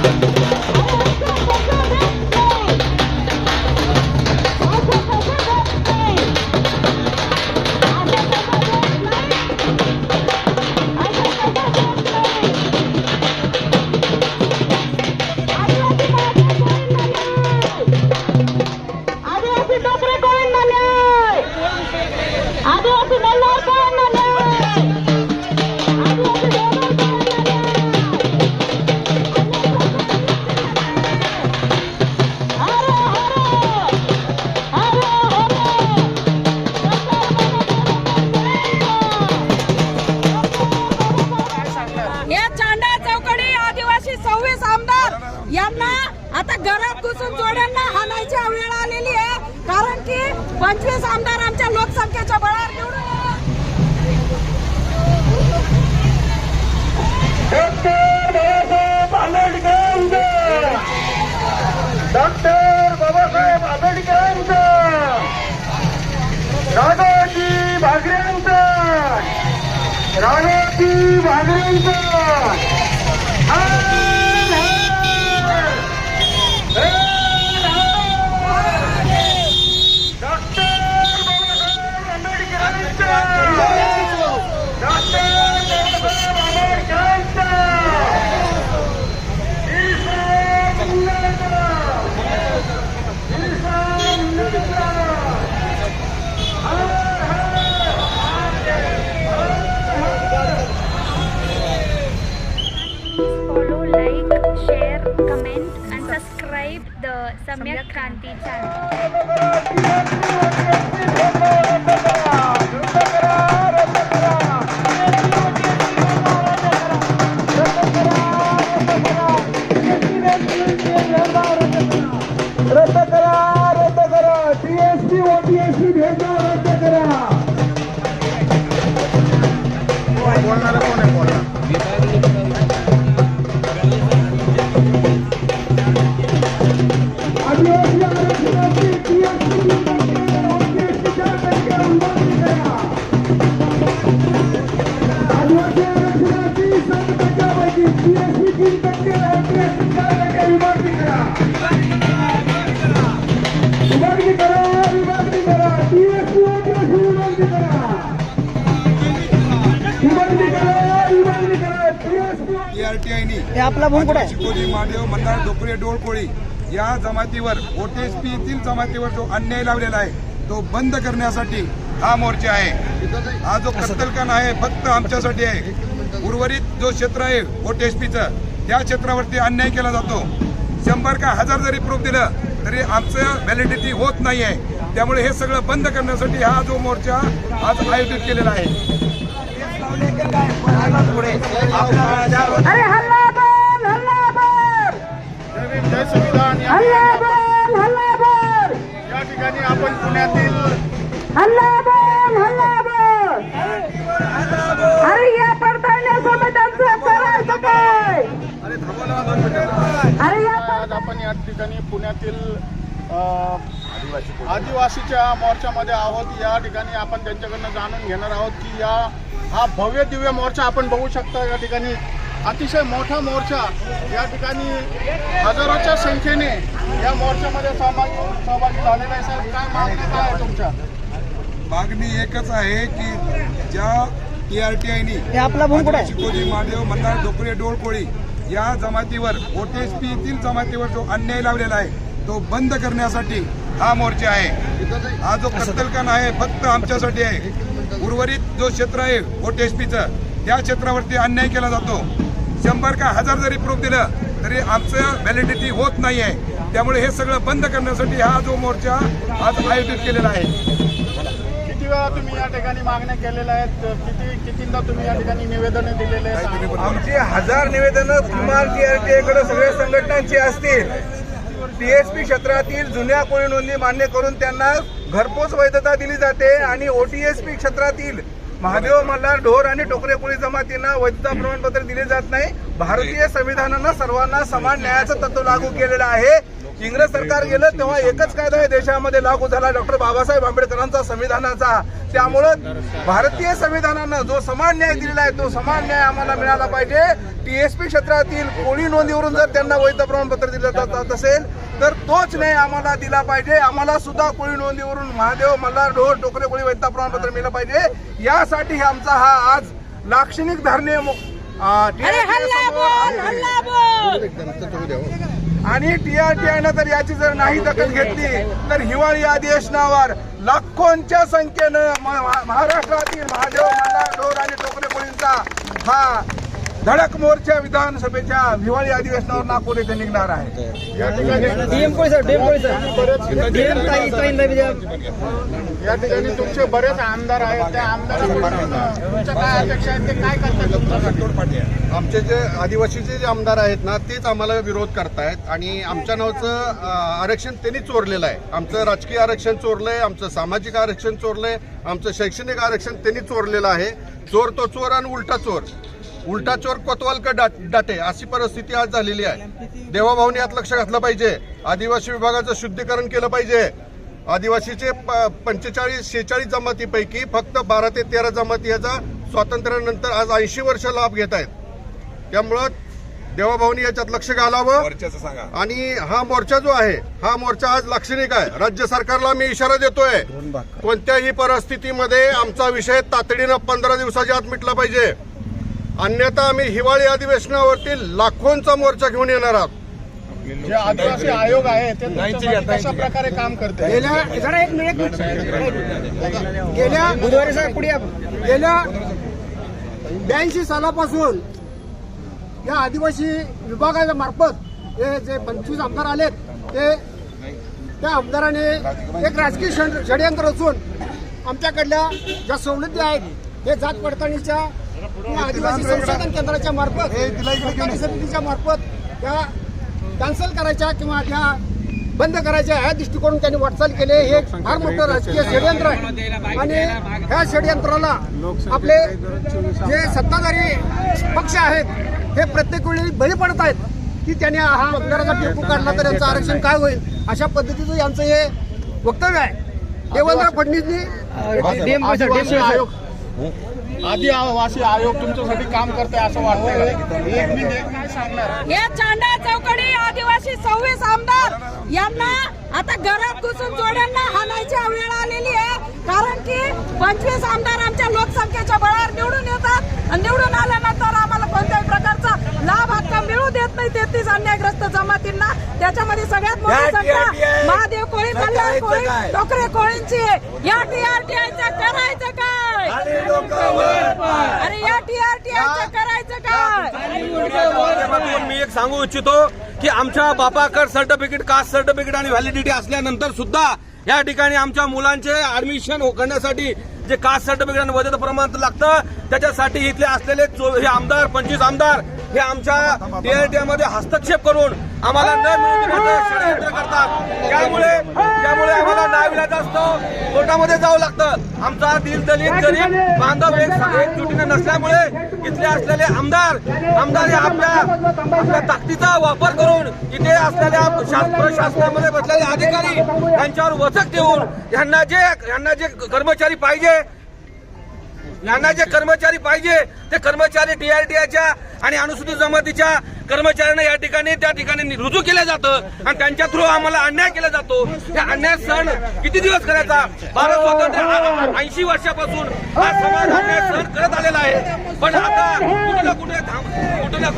Thank you. यांना आता घरात घुसून जोड्यांना हाणायची वेळ आलेली आहे. कारण की पंचवीस आमदार आमच्या लोकसंख्येच्या बळावर निवडून डॉक्टर बाबासाहेब आंबेडकरांचा! राघोजी भागऱ्यांचा! राघोजी भागऱ्यांचा! सम्यक क्रांती हे आपला भाऊ कुठे आहे? चिकोली मादेव मंदार डोकरे डोळकोळी या जमातीवर ओटीएसपीतील जमातीवर जो अन्याय लावलेला आहे तो बंद करण्यासाठी हा मोर्चा आहे. हा जो कत्तलखाना आहे फक्त आमच्यासाठी आहे. उर्वरित जो क्षेत्र आहे ओटीएसपीचं त्या क्षेत्रावरती अन्याय केला जातो. शंभर का हजार जरी प्रूफ दिलं तरी आमचं व्हॅलिडिटी होत नाही आहे त्यामुळे हे सगळं बंद करण्यासाठी हा जो मोर्चा आज आयोजित केलेला आहे. अरे जय संविधान. या ठिकाणी आपण पुण्यातील आज आपण या ठिकाणी पुण्यातील आदिवासीच्या मोर्चामध्ये आहोत. या ठिकाणी आपण त्यांच्याकडनं जाणून घेणार आहोत की या हा भव्य दिव्य मोर्चा आपण बघू शकता या ठिकाणी. अतिशय मोठा मोर्चा या ठिकाणी हजारोच्या संख्येने या मोर्चामध्ये सहभागी सहभागी झालेला आहे. साहेब काय मागण्या काय आहे तुमच्या? मागणी एकच आहे की ज्या हे आपला भाऊ कुठे आहे चिकोली मादेव मंदार डोकरे डोळकोळी या जमातीवर ओटीएसपीतील जमातीवर जो अन्याय लावलेला आहे तो बंद करण्यासाठी हा मोर्चा आहे. हा जो कत्तलखाना आहे फक्त आमच्यासाठी आहे. उर्वरित जो क्षेत्र आहे ओटीएसपीचं त्या क्षेत्रावरती अन्याय केला जातो. शंभर का हजार जरी प्रूफ दिलं तरी आमचं व्हॅलिडिटी होत नाही आहे त्यामुळे हे सगळं बंद करण्यासाठी हा जो मोर्चा आज आयोजित केलेला आहे. किती वेळा तुम्ही या ठिकाणी मागण्या केलेल्या आहेत? किती कितींदा तुम्ही या ठिकाणी निवेदन दिलेले आहेत? आमची हजार निवेदनं किमान टीआरटीआयकडे सगळ्या संघटनांची असतील. टीएसपी क्षेत्रातील जुन्या कोळी नोंदी मान्य करून त्यांना घरपोच वैधता दिली जाते आणि ओटीएसपी क्षेत्रातील महादेव मल्हार ढोर आणि टोकरे कोळी जमातींना वैधता प्रमाणपत्र दिले जात नाही. भारतीय संविधानानं सर्वांना समान न्यायाचं तत्व लागू केलेलं आहे. इंग्रज सरकार गेलं तेव्हा एकच कायदा आहे देशामध्ये लागू झाला. डॉक्टर बाबासाहेब आंबेडकरांचा संविधानाचा. त्यामुळं भारतीय संविधानानं जो समान न्याय दिलेला आहे तो समान न्याय आम्हाला मिळाला पाहिजे. टीएसपी क्षेत्रातील कोळी नोंदीवरून जर त्यांना वैध प्रमाणपत्र दिलं जात असेल तर तोच न्याय आम्हाला दिला पाहिजे. आम्हाला सुद्धा कोळी नोंदीवरून महादेव मल्हार ढोर टोकरे कोळी वैध प्रमाणपत्र मिळलं पाहिजे. यासाठी आमचा हा आज लाक्षणिक धरणे आणि टीआरटीआयनं जर याची जर नाही दखल घेतली तर हिवाळी अधिवेशनावर लाखोंच्या संख्येनं महाराष्ट्रातील महादेव मल्हार ढोर आणि टोकरे कोळींचा हा धडक मोर्चा विधानसभेच्या हिवाळी अधिवेशनावर नागपूर येथे निघणार आहे. या ठिकाणी या. ठिकाणी तुमचे बरेच आमदार आहेत त्या आमदारांकडून तुमच्या काय अपेक्षा आहेत ते काय करतात आमचे जे आदिवासीचे जे आमदार आहेत ना तेच आम्हाला विरोध करतायत. आणि आमच्या नावचं आरक्षण त्यांनी चोरलेलं आहे. आमचं राजकीय आरक्षण चोरलंय आमचं सामाजिक आरक्षण चोरलंय आमचं शैक्षणिक आरक्षण त्यांनी चोरलेलं आहे. चोर तो चोर आणि उलटा चोर. उलटा चोर कोतवाल का डाट डाटे. अशी परिस्थिती आज झालेली आहे. देवाभाऊनी यात लक्ष घातलं पाहिजे. आदिवासी विभागाचं शुद्धीकरण केलं पाहिजे. आदिवासीचे पंचेचाळीस शेहेचाळीस जमातीपैकी फक्त बारा ते तेरा जमाती याचा स्वातंत्र्यानंतर आज ऐंशी वर्ष लाभ घेत आहेत. त्यामुळं देवाभाऊनी याच्यात लक्ष घालावं. आणि हा मोर्चा जो आहे हा मोर्चा आज लाक्षणिक आहे. राज्य सरकारला मी इशारा देतोय. कोणत्याही परिस्थितीमध्ये आमचा विषय तातडीनं पंधरा दिवसाच्या आत मिटला पाहिजे. अन्यथा आम्ही हिवाळी अधिवेशनावरती लाखोंचा मोर्चा घेऊन येणार आहोत. जे आदिवासी आयोग आहे ते तुमच्यासाठी कशा प्रकारे काम करते? गेल्या बुधवारी साहेब पुढे गेल्या ब्याऐंशी सालापासून या आदिवासी विभागाच्या मार्फत हे जे पंचवीस आमदार आलेत ते त्या आमदाराने एक राजकीय षड- षडयंत्र रचून आमच्याकडल्या ज्या सवलती आहेत हे जात पडताळणीच्या आदिवासी संशोधन केंद्राच्या मार्फत सहकारी समितीच्या मार्फत त्या कॅन्सल करायच्या किंवा त्या बंद करायच्या ह्या दृष्टिकोनातून त्यांनी वाटचाल केली. हे एक फार मोठं राजकीय षडयंत्र आहे. आणि ह्या षडयंत्राला आपले जे सत्ताधारी पक्ष आहेत हे प्रत्येक वेळी बळी पडत आहेत की त्यांनी हा आमदाराचा टेकू काढला तर यांचं आरक्षण काय होईल? अशा पद्धतीचं यांचं हे वक्तव्य आहे. देवेंद्र फडणवीसनी आयोग आदिवासी आयोग तुमच्यासाठी काम करते असं वाटतंय एक मिनिट एक मिनिट. हे चांडा चौकडी आदिवासी सव्वीस आमदार यांना आता घरात घुसून जोड्यांना हाणायची वेळ आलेली आहे. कारण की पंचवीस आमदार आमच्या लोकसंख्येच्या बळावर निवडून येतात. आणि निवडून आल्यानंतर आम्हाला कोणत्याही प्रकारचा लाभ हक्क मिळू देत नाही. तेहतीस अन्यायग्रस्त जमातींना त्याच्यामध्ये सगळ्यात मोठी संख्या महादेव कोळी मल्हार कोळी टोकरे कोळींची या टीआरटीआयचं करायचं काय? अरे या टीआरटीआयचं करायचं काय? माध्यमातून मी एक सांगू इच्छितो की आमच्या बापाकर सर्टिफिकेट कास्ट सर्टिफिकेट आणि व्हॅलिडिटी असल्यानंतर सुद्धा या ठिकाणी आमच्या मुलांचे ऍडमिशन हो- करण्यासाठी जे कास्ट सर्टिफिकेट आणि वैध प्रमाणपत्र लागतं त्याच्यासाठी इथले असलेले चो- हे आमदार पंचवीस आमदार हे आमच्या टीआरटी मध्ये हस्तक्षेप करून आम्हाला न मिळवून षडयंत्र करतात. त्यामुळे त्यामुळे आम्हाला नाविलाज असतो कोर्टामध्ये जावं लागतं. आमचा दिल दलित गरीब बांधव एक एकजुटीने नसल्यामुळे इथले असलेले आमदार आमदार आपल्या आपल्या ताकदीचा वापर करून इथे असलेल्या शास- प्रशासनामध्ये बसलेले अधिकारी यांच्यावर वचक देऊन यांना जे यांना जे कर्मचारी पाहिजे यांना जे कर्मचारी पाहिजे. ते कर्मचारी टीआरटीआयच्या आणि अनुसूचित जमातीच्या कर्मचाऱ्यांना या ठिकाणी त्या ठिकाणी रुजू केलं जातं आणि त्यांच्या थ्रू आम्हाला अन्याय केला जातो. त्या अन्याय सण किती दिवस करायचा? भारत स्वातंत्र्य ऐंशी वर्षापासून हा समाज अन्याय सहन करत आलेला आहे. पण आता कुठे ना कुठे कुठे ना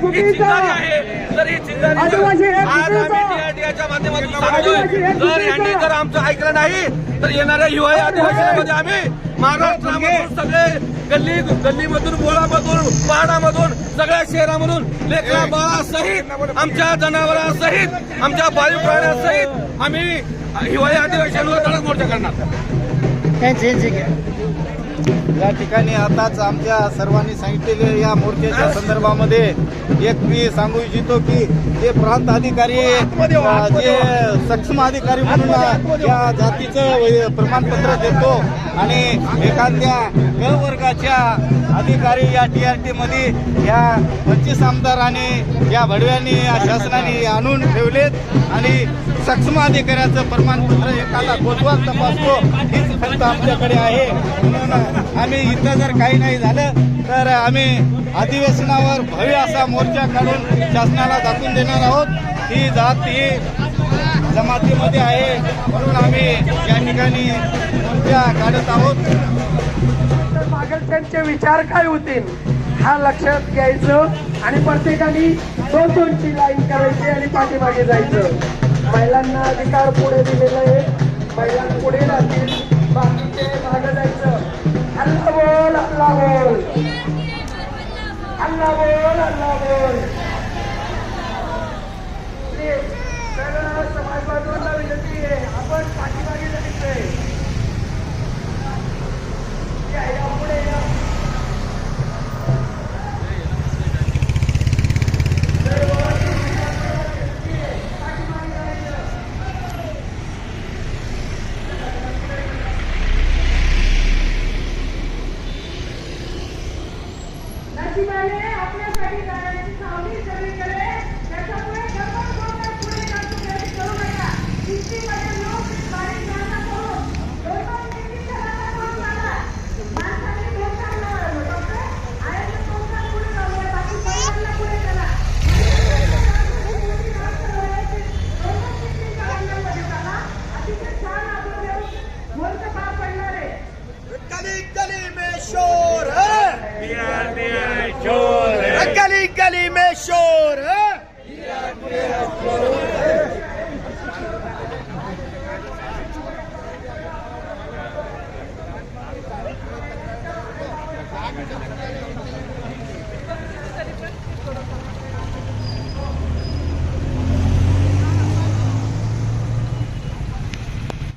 कुठे ही चिंगारी आहे. तर ही चिंगारी आज आम्ही टीआरटीआयच्या माध्यमातून सांगतोय जर यांनी जर आमचं ऐकलं नाही तर येणाऱ्या हिवाळी अधिवेशनामध्ये आम्ही महाराष्ट्रामधून सगळे गल्ली गल्लीमधून बोळामधून पहाडामधून सगळ्या शहरामधून लेकरा बाळासहित आमच्या जनावरांसहित आमच्या पाळीव प्राण्यासहित आम्ही हिवाळी अधिवेशनावर धडक मोर्चा करणार. या ठिकाणी आताच आमच्या सर्वांनी सांगितलेले या मोर्चाच्या संदर्भामध्ये एक मी सांगू इच्छितो की जे प्रांत अधिकारी जे सक्षम अधिकारी म्हणून या जातीचं प्रमाणपत्र देतो आणि एखाद्या क वर्गाच्या अधिकारी या टी आर टी मध्ये या पंचवीस आमदारांनी या भडव्यांनी या शासनाने आणून ठेवलेत. आणि सक्षम अधिकाऱ्याचं प्रमाणपत्र एखादा गोतवाल तपासतो हीच फक्त आमच्याकडे आहे. म्हणून आम्ही इथं जर काही नाही झालं तर आम्ही अधिवेशनावर भव्य असा मोर्चा काढून शासनाला दाखवून देणार आहोत. ही जात ही जमातीमध्ये आहे. म्हणून आम्ही या ठिकाणी मोर्चा काढत आहोत. तर त्यांचे विचार काय होतील हा लक्षात घ्यायचं आणि प्रत्येकाने दोन दोनची लाईन करायची आणि पाठीमागे जायचं. महिलांना अधिकार पुढे दिलेला आहे महिलांना पुढे राहतील बाकीचे मागे जायचं. अल्ला बोल अल्ला बोल. अल्ला बोल अल्ला बोल. Animation, hein?